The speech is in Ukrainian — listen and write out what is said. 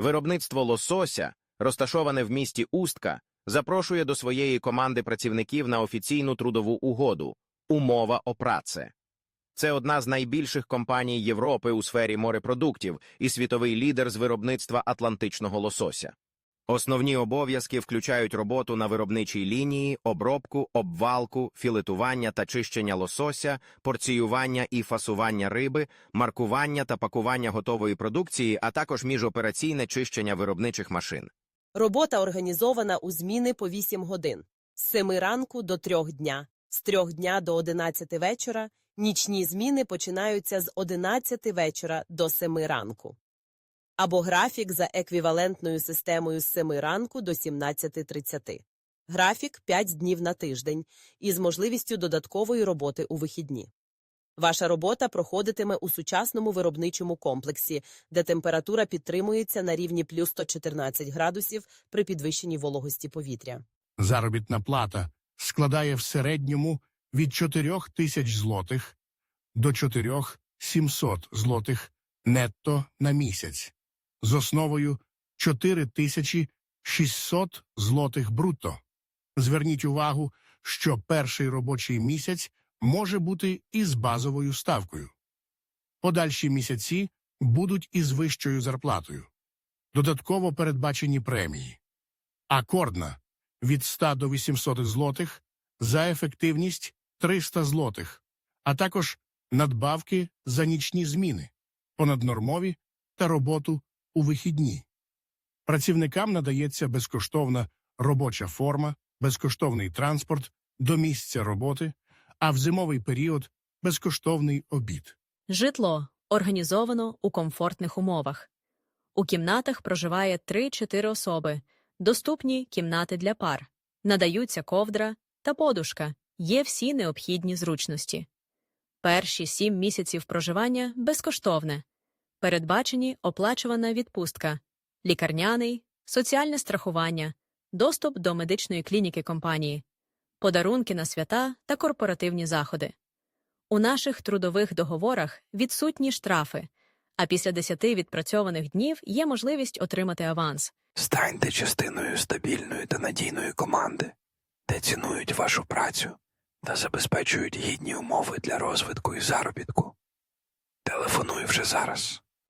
Виробництво лосося, розташоване в місті Устка, запрошує до своєї команди працівників на офіційну трудову угоду умова о праце. Це одна з найбільших компаній Європи у сфері морепродуктів і світовий лідер з виробництва атлантичного лосося. Основні обов'язки включають роботу на виробничій лінії, обробку, обвалку, філетування та чищення лосося, порціювання і фасування риби, маркування та пакування готової продукції, а також міжопераційне чищення виробничих машин. Робота організована у зміни по 8 годин з 7 ранку до 3 дня, з 3 дня до 11 вечора. Нічні зміни починаються з 11 вечора до 7 ранку. Або графік за еквівалентною системою з 7 ранку до 17.30. Графік 5 днів на тиждень із можливістю додаткової роботи у вихідні. Ваша робота проходитиме у сучасному виробничому комплексі, де температура підтримується на рівні плюс 114 градусів при підвищенні вологості повітря. Заробітна плата складає в середньому від 4 тисяч злотих до 4 700 злотих нетто на місяць, з основою 4 тисячі 600 злотих брутто. Зверніть увагу, що перший робочий місяць може бути із базовою ставкою. Подальші місяці будуть із вищою зарплатою. Додатково передбачені премії. Акордна від 100 до 800 злотих, за ефективність 300 злотих, а також надбавки за нічні зміни, понаднормові та роботу у вихідні. Працівникам надається безкоштовна робоча форма, безкоштовний транспорт до місця роботи, а в зимовий період безкоштовний обід. Житло організовано у комфортних умовах. У кімнатах проживає 3-4 особи, доступні кімнати для пар, надаються ковдра та подушка, є всі необхідні зручності. Перші сім місяців проживання безкоштовне, передбачені оплачувана відпустка, лікарняний, соціальне страхування, доступ до медичної клініки компанії, подарунки на свята та корпоративні заходи. У наших трудових договорах відсутні штрафи, а після 10 відпрацьованих днів є можливість отримати аванс. Станьте частиною стабільної та надійної команди, де цінують вашу працю та забезпечують гідні умови для розвитку і заробітку. Телефонуй вже зараз.